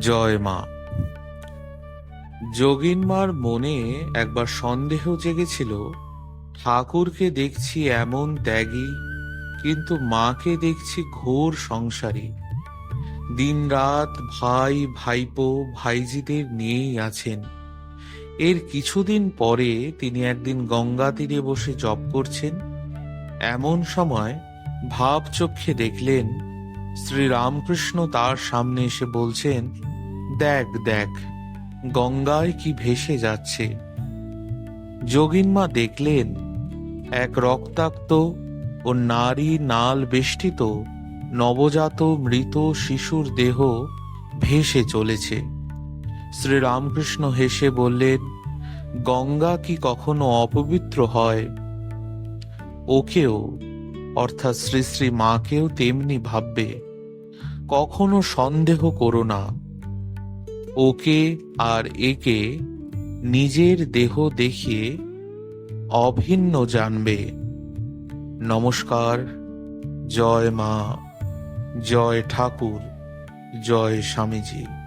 জয় মা। যোগিনমার মনে একবার সন্দেহ জেগেছিল, ঠাকুরকে দেখছি এমন ত্যাগী, কিন্তু মাকে দেখছি ঘোর সংসারী। দিনরাত ভাই, ভাইপো, ভাইজিদের নিয়েই আছেন। এর কিছুদিন পরে তিনি একদিন গঙ্গা তীরে বসে জপ করছেন। এমন সময় ভাব চক্ষে দেখলেন শ্রী রামকৃষ্ণ তার সামনে এসে বলছেন দেখ দেখ, গঙ্গায় কি ভেসে যাচ্ছে? যোগিনমা দেখলেন, এক রক্তাক্ত ও নারী নাল বেষ্টিত নবজাত মৃত শিশুর দেহ ভেসে চলেছে। শ্রীরামকৃষ্ণ হেসে বললেন, গঙ্গা কি কখনো অপবিত্র হয়? ওকেও, অর্থাৎ শ্রী শ্রী মাকেও তেমনি ভাববে। কখনো সন্দেহ করো না। ওকে আর একে নিজের দেহ দেখিয়ে অভিন্ন জানবে। নমস্কার, জয় মা, জয় ঠাকুর, জয় স্বামীজি।